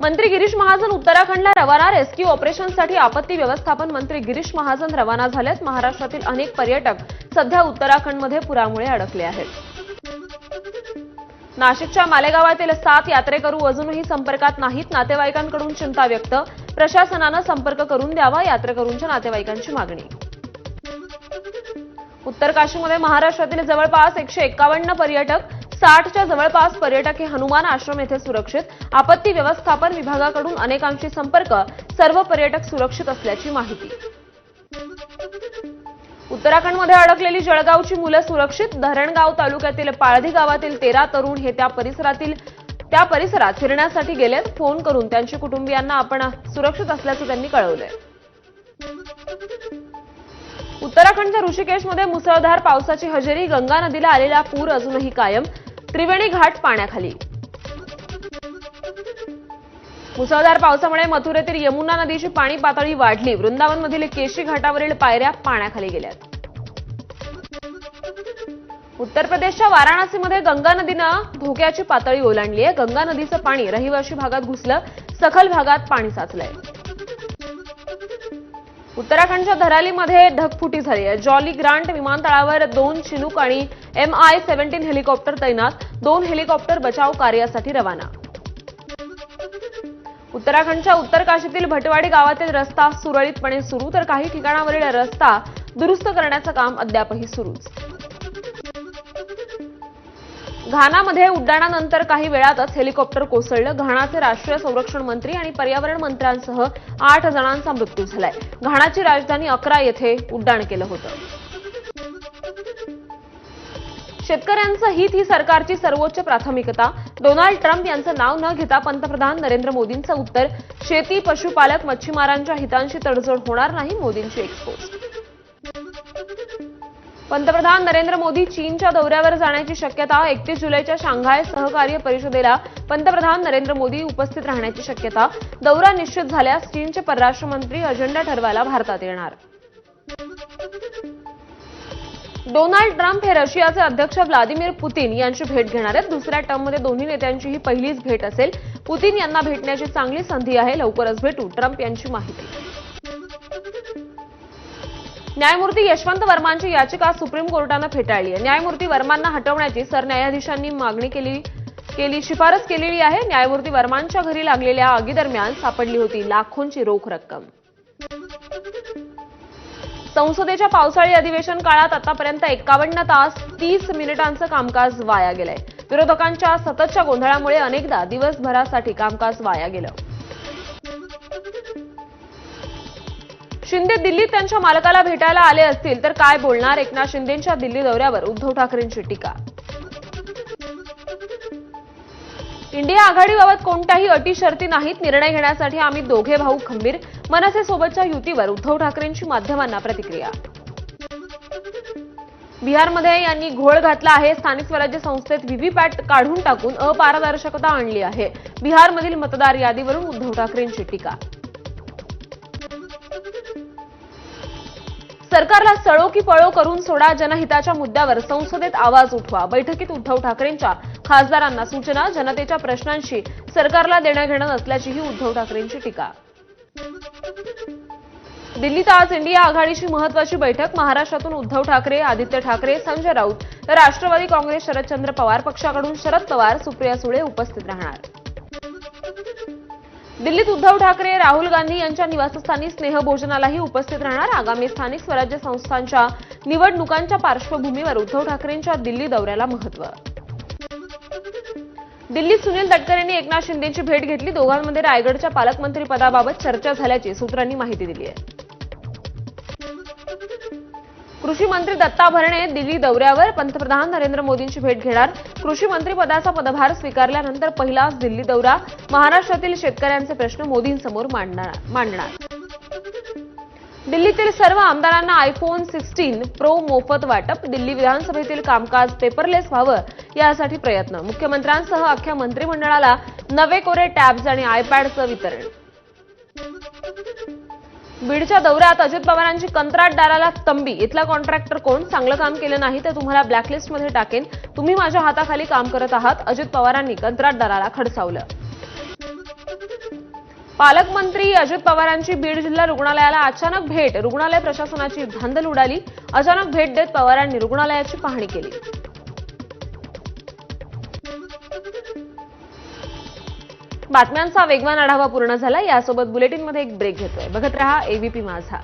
मंत्री गिरीश महाजन उत्तराखंडला रवाना रेस्क्यू ऑपरेशनसाठी आपत्ती व्यवस्थापन मंत्री गिरीश महाजन रवाना झाल्यास महाराष्ट्रातील अनेक पर्यटक सध्या उत्तराखंडमध्ये पुरामुळे अडकले आहेत. नाशिकच्या मालेगावातील सात यात्रेकरू अजूनही संपर्कात नाहीत. नातेवाईकांकडून चिंता व्यक्त. प्रशासनानं संपर्क करून द्यावा यात्रेकरूंच्या नातेवाईकांची मागणी. उत्तर काशीमध्ये महाराष्ट्रातील जवळपास एकशे एक्कावन्न पर्यटक साठच्या जवळपास पर्यटक हे हनुमान आश्रम येथे सुरक्षित. आपत्ती व्यवस्थापन विभागाकडून अनेकांशी संपर्क. सर्व पर्यटक सुरक्षित असल्याची माहिती. उत्तराखंडमध्ये अडकलेली जळगावची मुलं सुरक्षित. धरणगाव तालुक्यातील पाळधी गावातील तेरा तरुण हे त्या परिसरातील त्या परिसरात फिरण्यासाठी गेलेत फोन करून त्यांच्या कुटुंबियांना आपण सुरक्षित असल्याचं त्यांनी कळवलंय. उत्तराखंडच्या ऋषिकेशमध्ये मुसळधार पावसाची हजेरी. गंगा नदीला आलेला पूर अजूनही कायम. त्रिवेणी घाट पाण्याखाली. मुसळधार पावसामुळे मथुरेतील यमुना नदीची पाणी पातळी वाढली. वृंदावनमधील केशी घाटावरील पायऱ्या पाण्याखाली गेल्यात. उत्तर प्रदेशच्या वाराणसीमध्ये गंगा नदीनं धोक्याची पातळी ओलांडली आहे. गंगा नदीचं पाणी रहिवाशी भागात घुसलं. सखल भागात पाणी साचलंय. उत्तराखंडच्या धरालीमध्ये ढगफुटी झाली आहे. जॉली ग्रांट विमानतळावर दोन चिनूक आणि एम आय सेव्हन्टीन हेलिकॉप्टर तैनात. दोन हेलिकॉप्टर बचाव कार्यासाठी रवाना. उत्तराखंडच्या उत्तर काशीतील भटवाडी गावातील रस्ता सुरळीतपणे सुरू तर काही ठिकाणावरील रस्ता दुरुस्त करण्याचं काम अद्यापही सुरूच. घानामध्ये उड्डाणानंतर काही वेळातच हेलिकॉप्टर कोसळलं. घाणाचे राष्ट्रीय संरक्षण मंत्री आणि पर्यावरण मंत्र्यांसह आठ जणांचा मृत्यू झालाय. घाणाची राजधानी अकरा येथे उड्डाण केलं होतं. शेतकऱ्यांचं हित ही सरकारची सर्वोच्च प्राथमिकता. डोनाल्ड ट्रम्प यांचं नाव न घेता पंतप्रधान नरेंद्र मोदींचं उत्तर. शेती पशुपालक मच्छीमारांच्या हितांशी तडजोड होणार नाही मोदींची एक्सपोस्ट पंतप्रधान नरेंद्र मोदी चीनच्या दौऱ्यावर जाण्याची शक्यता एकतीस जुलैच्या शांघाय सहकार्य परिषदेला पंतप्रधान नरेंद्र मोदी उपस्थित राहण्याची शक्यता. दौरा निश्चित झाल्यास चीनचे परराष्ट्र मंत्री अजेंडा ठरवायला भारतात येणार. डोनाल्ड ट्रम्प हे रशियाचे अध्यक्ष व्लादिमीर पुतीन यांची भेट घेणार आहेत. दुसऱ्या टर्ममध्ये दोन्ही नेत्यांची ही पहिलीच भेट असेल. पुतीन यांना भेटण्याची चांगली संधी आहे. लवकरच भेटू. ट्रम्प यांची माहिती. न्यायमूर्ती यशवंत वर्मांची याचिका सुप्रीम कोर्टानं फेटाळली आहे. न्यायमूर्ती वर्मांना हटवण्याची सरन्यायाधीशांनी मागणी केली केली शिफारस केलेली आहे. न्यायमूर्ती वर्मांच्या घरी लागलेल्या आगीदरम्यान सापडली होती लाखोंची रोख रक्कम. संसदेच्या पावसाळी अधिवेशन काळात आतापर्यंत एकावन्न तास तीस मिनिटांचं कामकाज वाया गेलंय. विरोधकांच्या सततच्या गोंधळामुळे अनेकदा दिवसभरासाठी कामकाज वाया गेलं. शिंदे दिल्लीत त्यांच्या मालकाला भेटायला आले असतील तर काय बोलणार? एकनाथ शिंदेच्या दिल्ली दौऱ्यावर उद्धव ठाकरेंची टीका. इंडिया आघाडीबाबत कोणत्याही अटी शर्ती नाहीत. निर्णय घेण्यासाठी आम्ही दोघे भाऊ खंबीर. मनसेसोबतच्या युतीवर उद्धव ठाकरेंची माध्यमांना प्रतिक्रिया. बिहारमध्ये यांनी घोळ घातला आहे. स्थानिक स्वराज्य संस्थेत व्हीव्हीपॅट काढून टाकून अपारदर्शकता आणली आहे. बिहारमधील मतदार यादीवरून उद्धव ठाकरेंची टीका. सरकारला सळो की पळो करून सोडा जनहिताच्या मुद्द्यावर संसदेत आवाज उठवा. बैठकीत उद्धव ठाकरेंच्या खासदारांना सूचना जनतेच्या प्रश्नांशी सरकारला देणं घेणं नसल्याचीही उद्धव ठाकरेंची टीका. दिल्लीत आज इंडिया आघाडीची महत्वाची बैठक. महाराष्ट्रातून उद्धव ठाकरे आदित्य ठाकरे संजय राऊत. तर राष्ट्रवादी काँग्रेस शरदचंद्र पवार पक्षाकडून शरद पवार सुप्रिया सुळे उपस्थित राहणार. दिल्लीत उद्धव ठाकरे राहुल गांधी यांच्या निवासस्थानी स्नेहभोजनालाही उपस्थित राहणार. आगामी स्थानिक स्वराज्य संस्थांच्या निवडणुकांच्या पार्श्वभूमीवर उद्धव ठाकरेंच्या दिल्ली दौऱ्याला महत्त्व दिल्लीत सुनील तटकर यांनी एकनाथ शिंदेची भेट घेतली. दोघांमध्ये रायगडच्या पालकमंत्री पदाबाबत चर्चा झाल्याची सूत्रांनी माहिती दिली आहे. कृषी मंत्री दत्ता भरणे दिल्ली दौऱ्यावर. पंतप्रधान नरेंद्र मोदींची भेट घेणार. कृषी मंत्री पदाचा पदभार स्वीकारल्यानंतर पहिलाच दिल्ली दौरा. महाराष्ट्रातील शेतकऱ्यांचे प्रश्न मोदींसमोर मांडणार मांडणार. दिल्लीतील सर्व आमदारांना आयफोन सिक्स्टीन प्रो मोफत वाटप. दिल्ली विधानसभेतील कामकाज पेपरलेस व्हावं यासाठी प्रयत्न. मुख्यमंत्र्यांसह अख्ख्या मंत्रिमंडळाला नवे कोरे टॅब्स आणि आयपॅडचं वितरण. बीडच्या दौऱ्यात अजित पवारांची कंत्राटदाराला तंबी. इथला कॉन्ट्रॅक्टर कोण? चांगलं काम केलं नाही तर तुम्हाला ब्लॅकलिस्टमध्ये टाकेन. तुम्ही माझ्या हाताखाली काम करत आहात. अजित पवारांनी कंत्राटदाराला खडसावलं. पालकमंत्री अजित पवारांची बीड जिल्हा रुग्णालयाला अचानक भेट. रुग्णालय प्रशासनाची धांदल उडाली. अचानक भेट देत पवारांनी रुग्णालयाची पाहणी केली. बातम्यांचा वेगवान आढावा पूर्ण झाला. यासोबत बुलेटिनमध्ये एक ब्रेक घेतोय. बघत रहा एबीपी माझा.